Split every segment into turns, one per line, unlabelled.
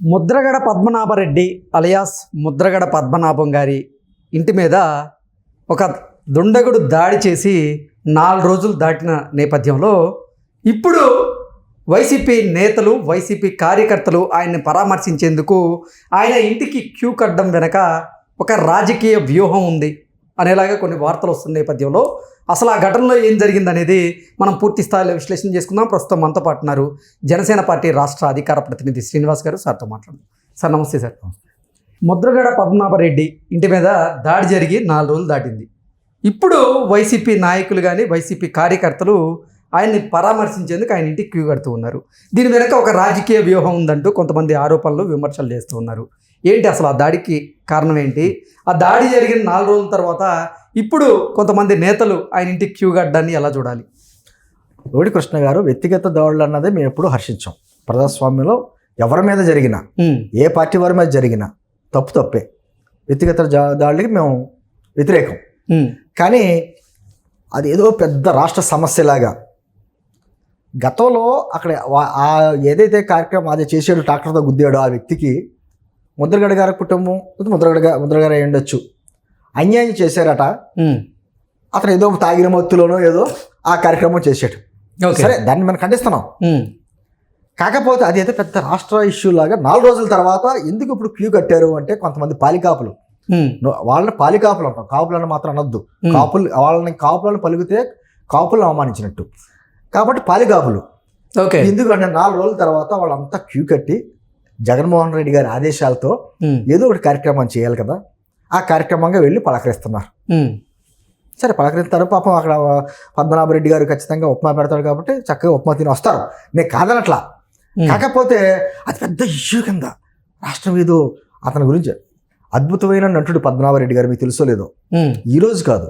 Mudragada Padmanabha Reddy alias Mudragada Padmanabham గారి ఇంటి మీద ఒక దుండగుడు దాడి చేసి నాలుగు రోజులు దాటిన నేపథ్యంలో ఇప్పుడు వైసీపీ నేతలు వైసీపీ కార్యకర్తలు ఆయన్ని పరామర్శించేందుకు ఆయన ఇంటికి క్యూ కట్టడం వెనక ఒక రాజకీయ వ్యూహం ఉంది. అనేలాగా కొన్ని వార్తలు వస్తున్న నేపథ్యంలో అసలు ఆ ఘటనలో ఏం జరిగిందనేది మనం పూర్తి స్థాయిలో విశ్లేషణ చేసుకుందాం. ప్రస్తుతం మనతో పాటున్నారు జనసేన పార్టీ రాష్ట్ర అధికార ప్రతినిధి శ్రీనివాస్ గారు. సార్తో మాట్లాడారు సార్ నమస్తే సార్. ముద్రగడ పద్మనాభరెడ్డి ఇంటి మీద దాడి జరిగి నాలుగు రోజులు దాటింది. ఇప్పుడు వైసీపీ నాయకులు కానీ వైసీపీ కార్యకర్తలు ఆయన్ని పరామర్శించేందుకు ఆయన ఇంటికి క్యూ కడుతూ ఉన్నారు. దీని వెనక ఒక రాజకీయ వ్యూహం ఉందంటూ కొంతమంది ఆరోపణలు విమర్శలు చేస్తూ ఉన్నారు. ఏంటి అసలు ఆ దాడికి కారణం ఏంటి? ఆ దాడి జరిగిన నాలుగు రోజుల తర్వాత ఇప్పుడు కొంతమంది నేతలు ఆయన ఇంటికి క్యూ కట్టడాన్ని ఎలా చూడాలి?
లోడి కృష్ణ గారు వ్యక్తిగత దాడులు అన్నది మేము ఎప్పుడూ హర్షించాం. ప్రజాస్వామ్యంలో ఎవరి మీద జరిగినా ఏ పార్టీ వారి మీద జరిగినా తప్పు తప్పే. వ్యక్తిగత దాడులకి మేము వ్యతిరేకం. కానీ అది ఏదో పెద్ద రాష్ట్ర సమస్యలాగా. గతంలో అక్కడ ఏదైతే కార్యక్రమం అది చేసాడు ట్రాక్టర్తో గుద్దాడో ఆ వ్యక్తికి ముద్రగడ గారి కుటుంబం ముద్రగడ ముద్రగడ అయి ఉండొచ్చు అన్యాయం చేశారట. అతను ఏదో తాగిన మత్తులోనో ఏదో ఆ కార్యక్రమం చేశాడు. సరే దాన్ని మనం ఖండిస్తున్నాం. కాకపోతే అది అయితే పెద్ద రాష్ట్ర ఇష్యూ లాగా నాలుగు రోజుల తర్వాత ఎందుకు ఇప్పుడు క్యూ కట్టారు అంటే కొంతమంది పాలికాపులు. వాళ్ళని పాలికాపులు అంటాం. కాపులను మాత్రం అనొద్దు. కాపులు వాళ్ళని కాపులను పలికితే కాపులను అవమానించినట్టు. కాబట్టి పాలికాపులు.
ఓకే.
ఎందుకంటే నాలుగు రోజుల తర్వాత వాళ్ళంతా క్యూ కట్టి జగన్మోహన్ రెడ్డి గారి ఆదేశాలతో ఏదో ఒకటి కార్యక్రమం చేయాలి కదా. ఆ కార్యక్రమంగా వెళ్ళి పలకరిస్తున్నారు. సరే పలకరిస్తారు. పాపం అక్కడ పద్మనాభరెడ్డి గారు ఖచ్చితంగా ఉప్మా పెడతాడు కాబట్టి చక్కగా ఉప్మా తిని వస్తారు. నేను కాదనట్లా. కాకపోతే అది పెద్ద ఇష్యూ కింద రాష్ట్రం ఏదో అతని గురించి అద్భుతమైన నటుడు పద్మనాభరెడ్డి గారు మీకు తెలుసో లేదో. ఈ రోజు కాదు.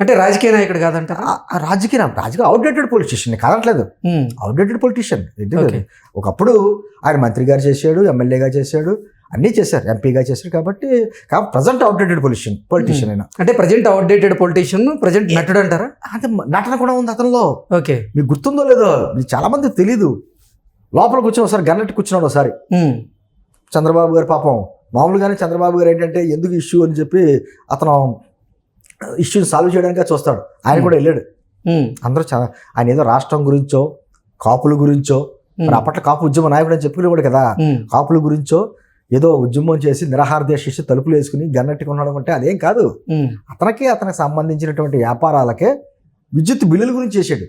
అంటే రాజకీయ నాయకుడు
ఆ రాజకీయ రాజకీయ అవుట్డేటెడ్ పొలిటీషియన్ కాదట్లేదు అవుట్డేటెడ్ పొలిటీషియన్. ఒకప్పుడు ఆయన మంత్రిగా చేశాడు ఎమ్మెల్యేగా చేశాడు అన్నీ చేశారు ఎంపీగా చేశారు కాబట్టి ప్రజెంట్ అవుట్డేటెడ్ పొలిటీషియన్ పొలిటీషియన్ అయినా.
అంటే ప్రజెంట్ అవుట్డేటెడ్ పొలిటీషియన్ ప్రజెంట్ నటుడు అంటారా?
అంటే నటన కూడా ఉంది అతనిలో.
ఓకే.
మీకు గుర్తుందో లేదో మీకు చాలా మందికి తెలీదు. లోపల కూర్చొని ఒకసారి గన్నట్టు కూర్చున్నాడు ఒకసారి. చంద్రబాబు గారు పాపం. మామూలుగానే చంద్రబాబు గారు ఏంటంటే ఎందుకు ఇష్యూ అని చెప్పి అతను ఇష్యూని సాల్వ్ చేయడానికి చూస్తాడు. ఆయన కూడా వెళ్ళాడు. అందరూ చాలా ఆయన ఏదో రాష్ట్రం గురించో కాపుల గురించో మరి అప్పట్లో కాపు ఉద్యమ నాయకుడు అని చెప్పుకునేవాడు కదా. కాపుల గురించో ఏదో ఉద్యమం చేసి నిరాహార చేసి తలుపులు వేసుకుని గన్నట్టుకు ఉండడం అంటే అదేం కాదు. అతనికి అతనికి సంబంధించినటువంటి వ్యాపారాలకే విద్యుత్ బిల్లుల గురించి చేశాడు.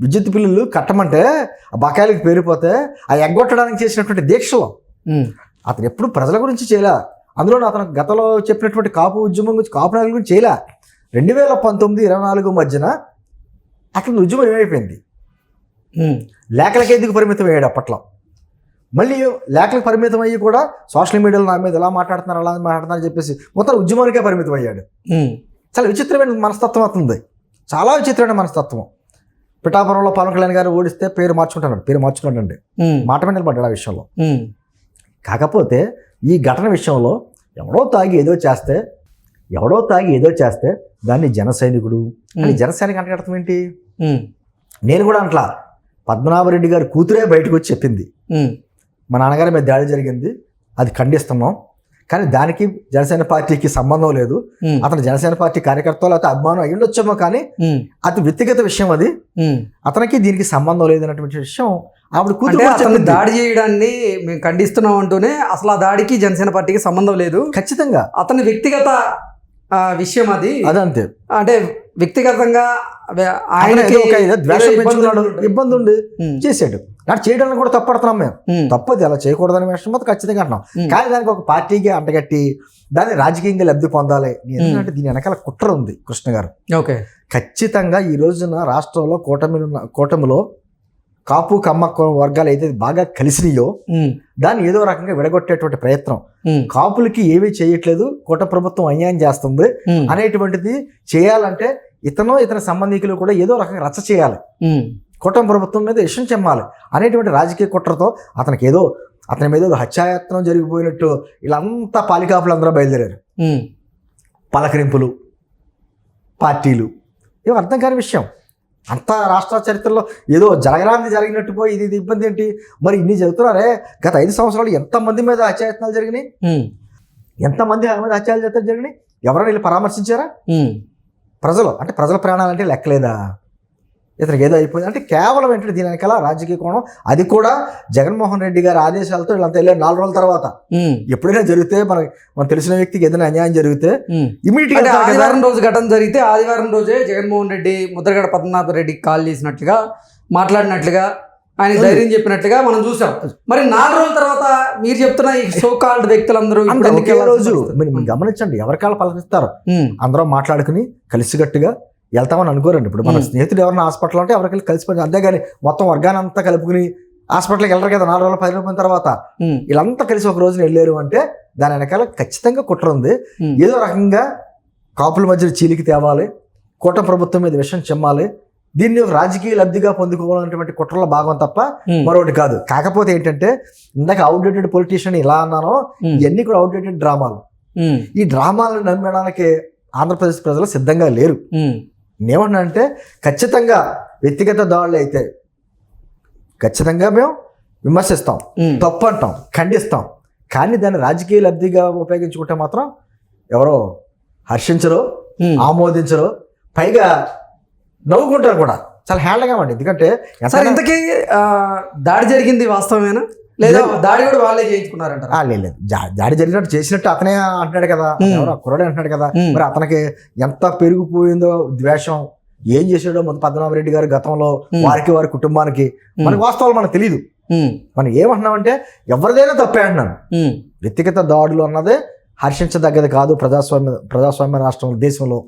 విద్యుత్ బిల్లులు కట్టమంటే ఆ బకాయిలకు పేరిపోతే ఆ ఎగ్గొట్టడానికి చేసినటువంటి దీక్షలో. అతను ఎప్పుడు ప్రజల గురించి చేయలే. అందులో అతను గతంలో చెప్పినటువంటి కాపు ఉద్యమం గురించి కాపు నాయకుల గురించి చేయలే. రెండు వేల పంతొమ్మిది ఇరవై నాలుగు మధ్యన అతని ఉద్యమం ఏమైపోయింది? లేఖలకి ఎందుకు పరిమితం అయ్యాడు అప్పట్లో? మళ్ళీ లేఖలకు పరిమితం అయ్యి కూడా సోషల్ మీడియాలో నా మీద ఎలా మాట్లాడుతున్నారు అలా మాట్లాడుతున్నారు చెప్పేసి మొత్తం ఉద్యమానికే పరిమితం అయ్యాడు. చాలా విచిత్రమైన మనస్తత్వం అవుతుంది చాలా విచిత్రమైన మనస్తత్వం. పిఠాపురంలో పవన్ కళ్యాణ్ గారు ఓడిస్తే పేరు మార్చుకుంటున్నాడు పేరు మార్చుకున్నాడండి
ఉమ్,
మాట మీద నిలబడ్డాడు ఆ విషయంలో. కాకపోతే ఈ ఘటన విషయంలో ఎవడో తాగి ఏదో చేస్తే ఎవడో తాగి ఏదో చేస్తే దాన్ని జన సైనికుడు అని జనసైనిక అంటే అర్థం ఏంటి? నేను కూడా అంట్లా. పద్మనాభరెడ్డి గారి కూతురే బయటకు వచ్చి చెప్పింది. మా నాన్నగారి మీద దాడి జరిగింది. అది ఖండిస్తున్నాం. కానీ దానికి జనసేన పార్టీకి సంబంధం లేదు. అతను జనసేన పార్టీ కార్యకర్త లేకపోతే అభిమానం అయి ఉండొచ్చేమో కానీ అతి వ్యక్తిగత విషయం అది. అతనికి దీనికి సంబంధం లేదన్నటువంటి విషయం ఆవిడ కూతురు.
దాడి చేయడాన్ని మేము ఖండిస్తున్నాం అంటూనే అసలు ఆ దాడికి జనసేన పార్టీకి సంబంధం లేదు.
ఖచ్చితంగా.
అతని వ్యక్తిగత విషయం అది.
అదంతే.
అంటే వ్యక్తిగతంగా ఆయనకి
ద్వేషం పెంచుకున్నాడు ఇబ్బంది ఉండి చేశాడు. నాకు చేయడానికి కూడా తప్పడుతున్నాం మేము. తప్పది అలా చేయకూడదని విషయం మాత్రం ఖచ్చితంగా అంటున్నాం. కానీ దానికి ఒక పార్టీకి అంటగట్టి దాన్ని రాజకీయంగా లబ్ధి పొందాలి. ఎందుకంటే దీని వెనకాల కుట్ర ఉంది కృష్ణ గారు.
ఓకే.
ఖచ్చితంగా ఈ రోజున రాష్ట్రంలో కూటమి కూటమిలో కాపు కమ్మ వర్గాలు అయితే బాగా కలిసినాయో దాన్ని ఏదో రకంగా విడగొట్టేటువంటి ప్రయత్నం. కాపులకి ఏమీ చేయట్లేదు కూట ప్రభుత్వం అన్యాయం చేస్తుంది అనేటువంటిది చేయాలంటే ఇతను ఇతని సంబంధికులు కూడా ఏదో రకంగా రచ్చ చేయాలి. కూటమి ప్రభుత్వం మీద ఇష్టం చెమ్మాలి. అనేటువంటి రాజకీయ కుట్రతో అతనికి ఏదో అతని మీద ఏదో హత్యాయత్నం జరిగిపోయినట్టు వీళ్ళంతా పాలికాపులు అందరూ బయలుదేరారు. పలకరింపులు పార్టీలు ఇవి అర్థం కాని విషయం. అంత రాష్ట్ర చరిత్రలో ఏదో జరగరాంది జరిగినట్టు పోయి ఇది ఇది ఇబ్బంది ఏంటి? మరి ఇన్ని చెబుతున్నారే గత ఐదు సంవత్సరాలు ఎంతమంది మీద హత్యాయత్నాలు జరిగినాయి? ఎంతమంది మీద హత్యాయత్నాలు జరిగినాయి? ఎవరైనా వీళ్ళు పరామర్శించారా? ప్రజలు అంటే ప్రజల ప్రాణాలంటే లెక్కలేదా? ఇతనికి ఏదో అయిపోయింది. అంటే కేవలం ఏంటంటే దీని వెనకాల రాజకీయ కోణం. అది కూడా జగన్మోహన్ రెడ్డి గారి ఆదేశాలతో వీళ్ళంతా వెళ్ళారు నాలుగు రోజుల తర్వాత. ఎప్పుడైనా జరిగితే మనకి మన తెలిసిన వ్యక్తికి ఏదైనా అన్యాయం జరిగితే. ఇమీడియట్గా
ఆదివారం రోజు ఘటన జరిగితే ఆదివారం రోజే జగన్మోహన్ రెడ్డి ముద్రగడ పద్మనాభ రెడ్డికి కాల్ చేసినట్లుగా మాట్లాడినట్లుగా ఆయన ధైర్యం చెప్పినట్లుగా మనం చూసాం. మరి నాలుగు రోజుల తర్వాత మీరు చెప్తున్న ఈ సో కాల్డ్ వ్యక్తులందరూ
రోజు? మీరు గమనించండి ఎవరికాళ్ళు పలకరిస్తారు? అందరం మాట్లాడుకుని కలిసికట్టుగా వెళ్తామని అనుకోరండి. ఇప్పుడు మన. స్నేహితుడు ఎవరైనా హాస్పిటల్ అంటే ఎవరికెళ్ళి కలిసిపోయి అంతేగాని మొత్తం వర్గాన్ని అంతా కలుపుకుని హాస్పిటల్కి వెళ్ళరు కదా నాలుగు రోజులు పది రోజుల తర్వాత. వీళ్ళంతా కలిసి ఒక రోజున వెళ్ళారు అంటే దాని వెనకాల ఖచ్చితంగా కుట్ర ఉంది. ఏదో రకంగా కాపుల మధ్య చీలికి తేవాలి కూట ప్రభుత్వం మీద విషయం చెమ్మాలి దీన్ని ఒక రాజకీయ లబ్ధిగా పొందుకోవాలనేటువంటి కుట్రలో భాగం తప్ప మరొకటి కాదు. కాకపోతే ఏంటంటే ఇందాక అవుట్డేటెడ్ పొలిటీషియన్ ఇలా అన్నానో ఇవన్నీ కూడా అవుట్డేటెడ్ డ్రామాలు. ఈ డ్రామాలను నమ్మడానికి ఆంధ్రప్రదేశ్ ప్రజలు సిద్ధంగా లేరు.
ఉమ్,
నేమంటున్నా అంటే ఖచ్చితంగా వ్యక్తిగత దాడులు అయితే ఖచ్చితంగా మేము విమర్శిస్తాం తప్పు అంటాం ఖండిస్తాం. కానీ దాన్ని రాజకీయ లబ్ధిగా ఉపయోగించుకుంటే మాత్రం ఎవరో హర్షించరు. ఆమోదించరు పైగా నవ్వుకుంటారు కూడా. చాలా హేళనగా అండి ఎందుకంటే
ఇంతకీ దాడి జరిగింది వాస్తవమేనా? లేదా దాడి కూడా వాళ్ళే చేయించుకున్నారంటారా?
ఆ, లేదు దాడి జరిగినట్టు చేసినట్టు అతనే అంటున్నాడు కదా. ఎవరో కుర్రాడే అంటున్నాడు కదా. మరి అతనికి ఎంత పెరిగిపోయిందో ద్వేషం. ఏం చేసాడో మన పద్మనాభరెడ్డి గారు గతంలో. వారికి వారి కుటుంబానికి. మనకు వాస్తవాలు మనకు తెలియదు మనం ఏమంటున్నామంటే ఎవరిదైనా తప్పే అంటున్నాను. వ్యక్తిగత దాడులు అన్నదే హర్షించదగ్గది కాదు ప్రజాస్వామ్య ప్రజాస్వామ్య రాష్ట్రం దేశంలో.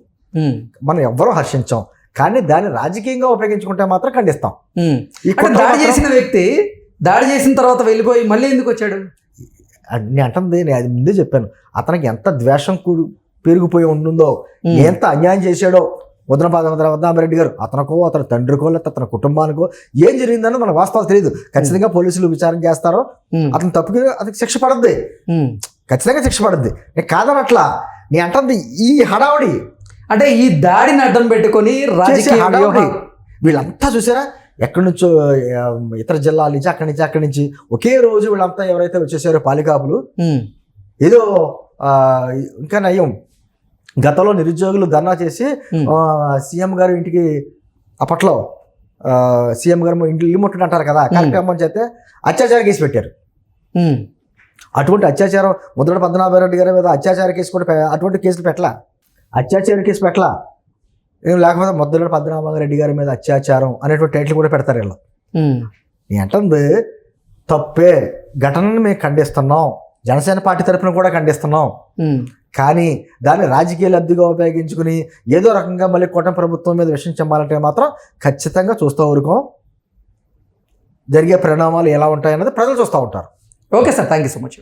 మనం ఎవ్వరూ హర్షించాం. కానీ దాన్ని రాజకీయంగా ఉపయోగించుకుంటే మాత్రం ఖండిస్తాం. కుట్ర
దాడి చేసిన వ్యక్తి దాడి చేసిన తర్వాత వెళ్ళిపోయి మళ్ళీ ఎందుకు వచ్చాడు?
నేను అంటుంది నేను అది ముందే చెప్పాను. అతనికి ఎంత ద్వేషం కూడు పెరిగిపోయి ఉంటుందో ఎంత అన్యాయం చేశాడో ముద్రపాద వద్దనాభరెడ్డి గారు అతనికో అతని తండ్రికో లేకపోతే అతని కుటుంబానికో ఏం జరిగిందని మనకు వాస్తవాలు తెలియదు ఖచ్చితంగా పోలీసులు విచారణ చేస్తారో అతను తప్పుకి అతనికి శిక్ష పడద్ది. ఖచ్చితంగా శిక్ష పడద్ది. నేను కాదనట్లా. నీ అంటుంది ఈ హడావుడి
అంటే ఈ దాడిని అడ్డం పెట్టుకొని రాజకీయ
హడావుడి. వీళ్ళంతా చూసారా? ఎక్కడి నుంచో ఇతర జిల్లాల నుంచి అక్కడి నుంచి అక్కడి నుంచి ఒకే రోజు వీళ్ళంతా ఎవరైతే వచ్చేసారో పాలికాపులు ఏదో ఇంకా నయం. గతంలో నిరుద్యోగులు ధర్నా చేసి సీఎం గారు ఇంటికి అప్పట్లో సీఎం గారు ఇంటి ఇల్లు ముట్టడి అంటారు కదా కార్యక్రమం చేస్తే అత్యాచార కేసు పెట్టారు. అటువంటి అత్యాచారం ముద్రడ పద్మనాభరెడ్డి గారి మీద అత్యాచార కేసు కూడా అటువంటి కేసులు పెట్టలా? అత్యాచార కేసు పెట్టలా? లేకపోతే ముద్రడ పద్మనాభరెడ్డి గారి మీద అత్యాచారం అనేటువంటి టైటిల్ కూడా పెడతారు వీళ్ళు. అంటుంది తప్పే ఘటనను మేము ఖండిస్తున్నాం. జనసేన పార్టీ తరఫున కూడా ఖండిస్తున్నాం. కానీ దాన్ని రాజకీయ లబ్ధిగా ఉపయోగించుకుని ఏదో రకంగా మళ్ళీ కూటమి ప్రభుత్వం మీద విషయం చెమ్మాలంటే మాత్రం ఖచ్చితంగా చూస్తూ ఊరుకోం. జరిగే పరిణామాలు ఎలా ఉంటాయన్నది ప్రజలు చూస్తూ ఉంటారు.
Okay sir thank you so much